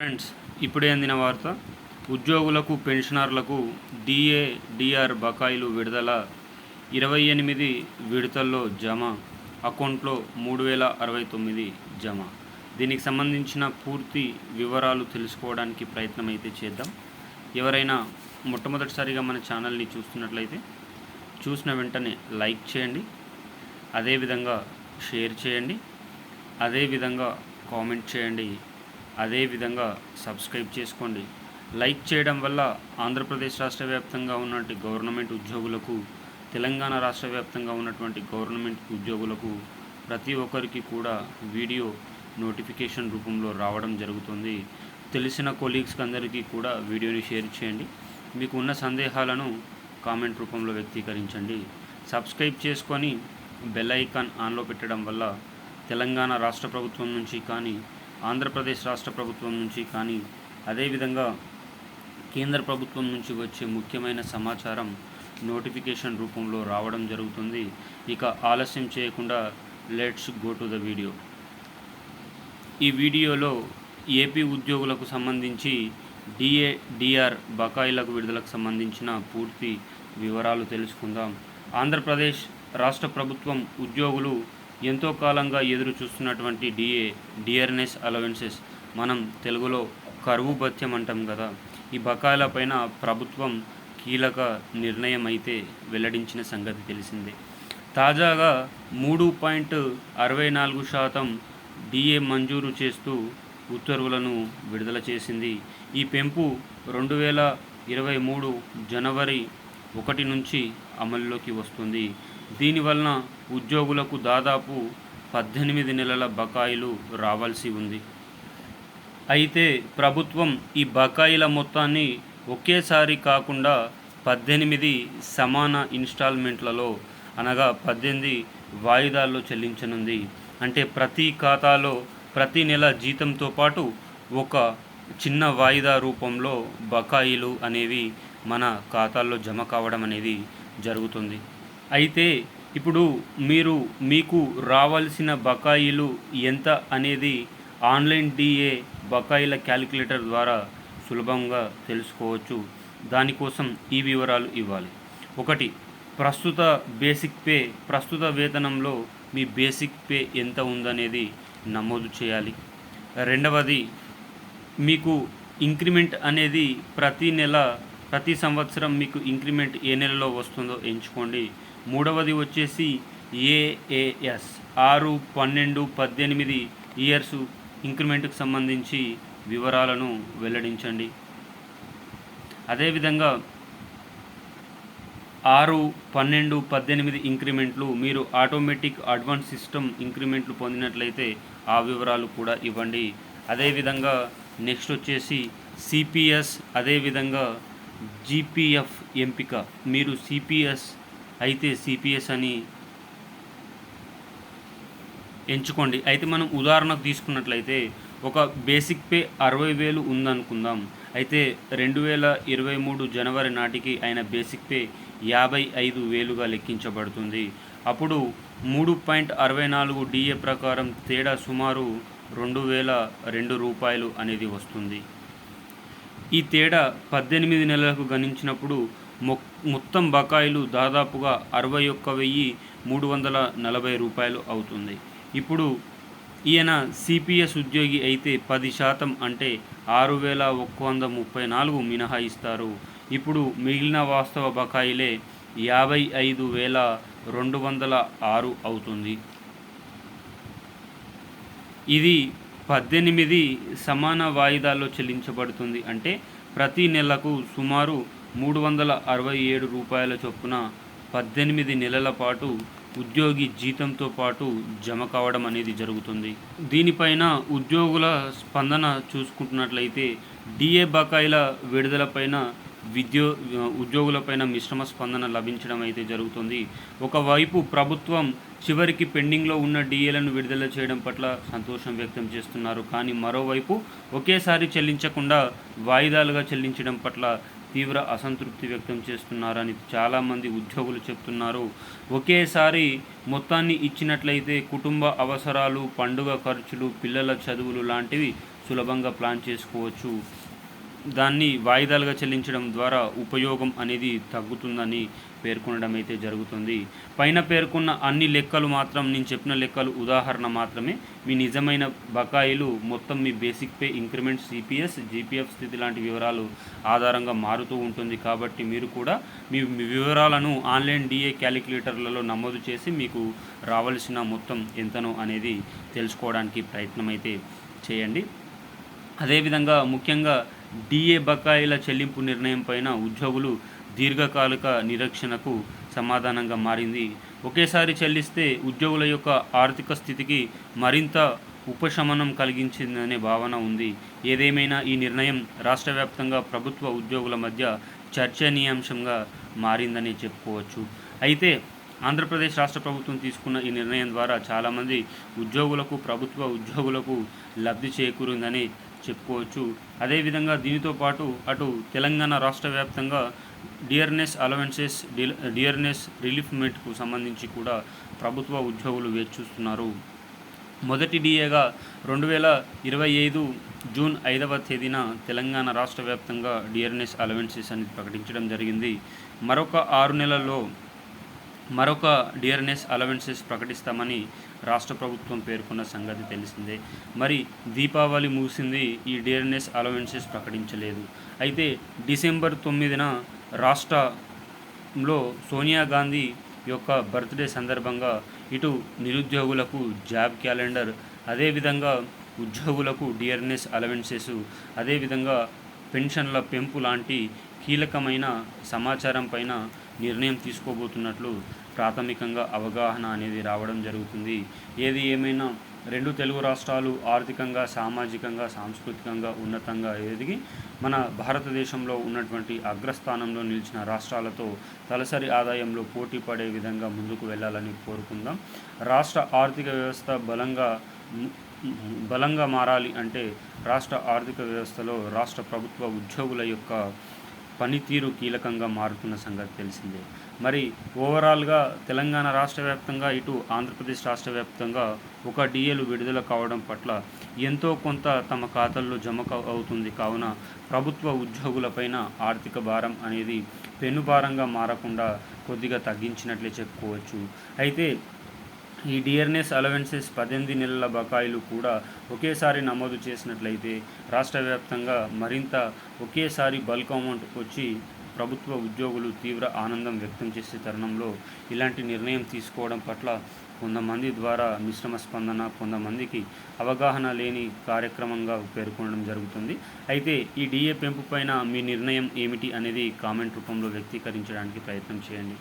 Friends ఇప్పుడే అందిన వార్త ఉద్యోగులకు పెన్షనర్లకు డిఏ డిఆర్ బకాయిలు విడుదల ఇరవై ఎనిమిది విడతల్లో జమ అకౌంట్లో మూడు వేల అరవై తొమ్మిది జమ. దీనికి సంబంధించిన పూర్తి వివరాలు తెలుసుకోవడానికి ప్రయత్నం అయితే చేద్దాం. ఎవరైనా మొట్టమొదటిసారిగా మన ఛానల్ని చూస్తున్నట్లయితే చూసిన వెంటనే లైక్ చేయండి అదేవిధంగా షేర్ చేయండి అదేవిధంగా కామెంట్ చేయండి. అదేవిధంగా సబ్స్క్రైబ్ చేసుకోండి. లైక్ చేయడం వల్ల ఆంధ్రప్రదేశ్ రాష్ట్ర వ్యాప్తంగా ఉన్నటువంటి గవర్నమెంట్ ఉద్యోగులకు తెలంగాణ రాష్ట్ర వ్యాప్తంగా ఉన్నటువంటి గవర్నమెంట్ ఉద్యోగులకు ప్రతి ఒక్కరికి కూడా వీడియో నోటిఫికేషన్ రూపంలో రావడం జరుగుతుంది. తెలిసిన కొలీగ్స్కి అందరికీ కూడా వీడియోని షేర్ చేయండి. మీకు ఉన్న సందేహాలను కామెంట్ రూపంలో వ్యక్తీకరించండి. సబ్స్క్రైబ్ చేసుకొని బెల్ ఐకాన్ ఆన్లో పెట్టడం వల్ల తెలంగాణ రాష్ట్ర ప్రభుత్వం నుంచి కానీ ఆంధ్రప్రదేశ్ రాష్ట్ర ప్రభుత్వం నుంచి కానీ అదేవిధంగా కేంద్ర ప్రభుత్వం నుంచి వచ్చే ముఖ్యమైన సమాచారం నోటిఫికేషన్ రూపంలో రావడం జరుగుతుంది. ఇక ఆలస్యం చేయకుండా let's go to the video. ఈ వీడియోలో ఏపీ ఉద్యోగులకు సంబంధించి డిఏ డిఆర్ బకాయిలకు విడుదలకు సంబంధించిన పూర్తి వివరాలు తెలుసుకుందాం. ఆంధ్రప్రదేశ్ రాష్ట్ర ప్రభుత్వం ఉద్యోగులు ఎంతో కాలంగా ఎదురు చూస్తున్నటువంటి డిఏ డిఆర్ఎన్ఎస్ అలవెన్సెస్. మనం తెలుగులో కరువు భత్యం అంటాం కదా. ఈ బకాయిలపైన ప్రభుత్వం కీలక నిర్ణయం అయితే వెల్లడించిన సంగతి తెలిసిందే. తాజాగా మూడు పాయింట్ అరవై నాలుగు శాతం డిఏ మంజూరు చేస్తూ ఉత్తర్వులను విడుదల చేసింది. ఈ పెంపు రెండు వేల ఇరవై మూడు జనవరి ఒకటి నుంచి అమల్లోకి వస్తుంది. దీనివలన ఉద్యోగులకు దాదాపు పద్దెనిమిది నెలల బకాయిలు రావాల్సి ఉంది. అయితే ప్రభుత్వం ఈ బకాయిల మొత్తాన్ని ఒకేసారి కాకుండా పద్దెనిమిది సమాన ఇన్స్టాల్మెంట్లలో అనగా పద్దెనిమిది వాయిదాల్లో చెల్లించనుంది. అంటే ప్రతి ఖాతాలో ప్రతి నెల జీతంతో పాటు ఒక చిన్న వాయిదా రూపంలో బకాయిలు అనేవి మన ఖాతాల్లో జమ కావడం అనేది జరుగుతుంది. అయితే ఇప్పుడు మీరు మీకు రావాల్సిన బకాయిలు ఎంత అనేది ఆన్లైన్ డిఏ బకాయిల క్యాలిక్యులేటర్ ద్వారా సులభంగా తెలుసుకోవచ్చు. దానికోసం ఈ వివరాలు ఇవ్వాలి. ఒకటి ప్రస్తుత బేసిక్ పే ప్రస్తుత వేతనంలో మీ బేసిక్ పే ఎంత ఉందనేది నమోదు చేయాలి. రెండవది మీకు ఇంక్రిమెంట్ అనేది ప్రతి నెల ప్రతి సంవత్సరం మీకు ఇంక్రిమెంట్ ఏ నెలలో వస్తుందో ఎంచుకోండి. మూడవది వచ్చేసి ఏఏఎస్ ఆరు పన్నెండు పద్దెనిమిది ఇయర్స్ ఇంక్రిమెంట్కి సంబంధించి వివరాలను వెల్లడించండి. అదేవిధంగా ఆరు పన్నెండు పద్దెనిమిది ఇంక్రిమెంట్లు మీరు ఆటోమేటిక్ అడ్వాన్స్ సిస్టమ్ ఇంక్రిమెంట్లు పొందినట్లయితే ఆ వివరాలు కూడా ఇవ్వండి. అదేవిధంగా నెక్స్ట్ వచ్చేసి సిపిఎస్ అదేవిధంగా జీపీఎఫ్ ఎంపిక. మీరు సిపిఎస్ అయితే సిపిఎస్ అని ఎంచుకోండి. అయితే మనం ఉదాహరణకు తీసుకున్నట్లయితే ఒక బేసిక్ పే అరవై వేలు ఉందనుకుందాం. అయితే రెండు వేల ఇరవై మూడు జనవరి నాటికి ఆయన బేసిక్ పే యాభై ఐదు వేలుగా లెక్కించబడుతుంది. అప్పుడు మూడు పాయింట్ అరవై నాలుగు డిఏ ప్రకారం తేడా సుమారు రెండు వేల రెండు రూపాయలు అనేది వస్తుంది. ఈ తేడా పద్దెనిమిది నెలలకు గణించినప్పుడు మొత్తం బకాయిలు దాదాపుగా అరవై ఒక్క వెయ్యి మూడు వందల నలభై రూపాయలు అవుతుంది. ఇప్పుడు ఈయన సిపిఎస్ ఉద్యోగి అయితే పది శాతం అంటే ఆరు వేల ఒక్క వంద ముప్పై నాలుగు మినహాయిస్తారు. ఇప్పుడు మిగిలిన వాస్తవ బకాయిలే యాభై ఐదు వేల రెండు వందల ఆరు అవుతుంది. ఇది పద్దెనిమిది సమాన వాయిదాల్లో చెల్లించబడుతుంది అంటే ప్రతి నెలకు సుమారు మూడు వందల అరవై ఏడు రూపాయల చొప్పున పద్దెనిమిది నెలల పాటు ఉద్యోగి జీతంతో పాటు జమ కావడం అనేది జరుగుతుంది. దీనిపైన ఉద్యోగుల స్పందన చూసుకుంటున్నట్లయితే డిఏ బకాయిల విడుదలపైన విద్యో ఉద్యోగులపైన మిశ్రమ స్పందన లభించడం అయితే జరుగుతుంది. ఒకవైపు ప్రభుత్వం చివరికి పెండింగ్లో ఉన్న డిఏలను విడుదల చేయడం పట్ల సంతోషం వ్యక్తం చేస్తున్నారు. కానీ మరోవైపు ఒకేసారి చెల్లించకుండా వాయిదాలుగా చెల్లించడం పట్ల తీవ్ర అసంతృప్తి వ్యక్తం చేస్తున్నారని చాలామంది ఉద్యోగులు చెప్తున్నారు. ఒకేసారి మొత్తాన్ని ఇచ్చినట్లయితే కుటుంబ అవసరాలు పండుగ ఖర్చులు పిల్లల చదువులు లాంటివి సులభంగా ప్లాన్ చేసుకోవచ్చు. దాన్ని వాయిదాలుగా చెల్లించడం ద్వారా ఉపయోగం అనేది తగ్గుతుందని పేర్కొనడం అయితే జరుగుతుంది. పైన పేర్కొన్న అన్ని లెక్కలు మాత్రం నేను చెప్పిన లెక్కలు ఉదాహరణ మాత్రమే. మీ నిజమైన బకాయిలు మొత్తం మీ basic pay increment CPS GPF స్థితి లాంటి వివరాలు ఆధారంగా మారుతూ ఉంటుంది. కాబట్టి మీరు కూడా మీ మీ వివరాలను ఆన్లైన్ డిఏ క్యాలిక్యులేటర్లలో నమోదు చేసి మీకు రావాల్సిన మొత్తం ఎంతనో అనేది తెలుసుకోవడానికి ప్రయత్నం అయితే చేయండి. అదేవిధంగా ముఖ్యంగా డిఏ బకాయిల చెల్లింపు నిర్ణయం పైన ఉద్యోగులు దీర్ఘకాలిక నిరీక్షణకు సమాధానంగా మారింది. ఒకేసారి చెల్లిస్తే ఉద్యోగుల యొక్క ఆర్థిక స్థితికి మరింత ఉపశమనం కలిగించిందనే భావన ఉంది. ఏదేమైనా ఈ నిర్ణయం రాష్ట్ర వ్యాప్తంగా ప్రభుత్వ ఉద్యోగుల మధ్య చర్చనీయాంశంగా మారిందని చెప్పుకోవచ్చు. అయితే ఆంధ్రప్రదేశ్ రాష్ట్ర ప్రభుత్వం తీసుకున్న ఈ నిర్ణయం ద్వారా చాలామంది ఉద్యోగులకు ప్రభుత్వ ఉద్యోగులకు లబ్ధి చేకూరిందని చెప్పుకోవచ్చు. అదేవిధంగా దీనితో పాటు అటు తెలంగాణ రాష్ట్ర వ్యాప్తంగా డియర్నెస్ అలవెన్సెస్ డియర్నెస్ రిలీఫ్మెంట్కు సంబంధించి కూడా ప్రభుత్వ ఉద్యోగులు వేచి చూస్తున్నారు. మొదటి డిఏగా రెండు వేల ఇరవై ఐదు జూన్ ఐదవ తేదీన తెలంగాణ రాష్ట్ర వ్యాప్తంగా డియర్నెస్ అలవెన్సెస్ అనేది ప్రకటించడం జరిగింది. మరొక ఆరు నెలల్లో మరొక డియర్నెస్ అలవెన్సెస్ ప్రకటిస్తామని రాష్ట్ర ప్రభుత్వం పేర్కొన్న సంగతి తెలిసిందే. మరి దీపావళి ముగిసింది ఈ డియర్నెస్ అలవెన్సెస్ ప్రకటించలేదు. అయితే డిసెంబర్ తొమ్మిదిన రాష్ట్రంలో సోనియా గాంధీ యొక్క బర్త్డే సందర్భంగా ఇటు నిరుద్యోగులకు జాబ్ క్యాలెండర్ అదేవిధంగా ఉద్యోగులకు డియర్నెస్ అలవెన్సెస్ అదేవిధంగా పెన్షన్ల పెంపు లాంటి కీలకమైన సమాచారం పైన నిర్ణయం తీసుకోబోతున్నట్లు ప్రాథమికంగా అవగాహన అనేది రావడం జరుగుతుంది. ఏది ఏమైనా రెండు తెలుగు రాష్ట్రాలు ఆర్థికంగా సామాజికంగా సాంస్కృతికంగా ఉన్నతంగా ఎదిగి మన భారతదేశంలో ఉన్నటువంటి అగ్రస్థానంలో నిలిచిన రాష్ట్రాలతో తలసరి ఆదాయంలో పోటీ పడే విధంగా ముందుకు వెళ్ళాలని కోరుకుందాం. రాష్ట్ర ఆర్థిక వ్యవస్థ బలంగా బలంగా మారాలి అంటే రాష్ట్ర ఆర్థిక వ్యవస్థలో రాష్ట్ర ప్రభుత్వ ఉద్యోగుల యొక్క పనితీరు కీలకంగా మారుతున్న సంగతి తెలిసిందే. మరి ఓవరాల్గా తెలంగాణ రాష్ట్ర వ్యాప్తంగా ఇటు ఆంధ్రప్రదేశ్ రాష్ట్ర వ్యాప్తంగా ఒక డిఏలు విడుదల కావడం పట్ల ఎంతో కొంత తమ ఖాతాల్లో జమ అవుతుంది. కావున ప్రభుత్వ ఉద్యోగులపైన ఆర్థిక భారం అనేది పెనుభారంగా మారకుండా కొద్దిగా తగ్గించినట్లే చెప్పుకోవచ్చు. అయితే ఈ డియర్నెస్ అలవెన్సెస్ పద్దెనిమిది నెలల బకాయిలు కూడా ఒకేసారి నమోదు చేసినట్లయితే రాష్ట్ర వ్యాప్తంగా మరింత ఒకేసారి బల్క్ అమౌంట్ వచ్చి ప్రభుత్వ ఉద్యోగులు తీవ్ర ఆనందం వ్యక్తం చేసే తరుణంలో ఇలాంటి నిర్ణయం తీసుకోవడం పట్ల కొంతమంది ద్వారా మిశ్రమ స్పందన కొంతమందికి అవగాహన లేని కార్యక్రమంగా పేర్కొనడం జరుగుతుంది. అయితే ఈ డిఏ పెంపు పైన మీ నిర్ణయం ఏమిటి అనేది కామెంట్ రూపంలో వ్యక్తీకరించడానికి ప్రయత్నం చేయండి.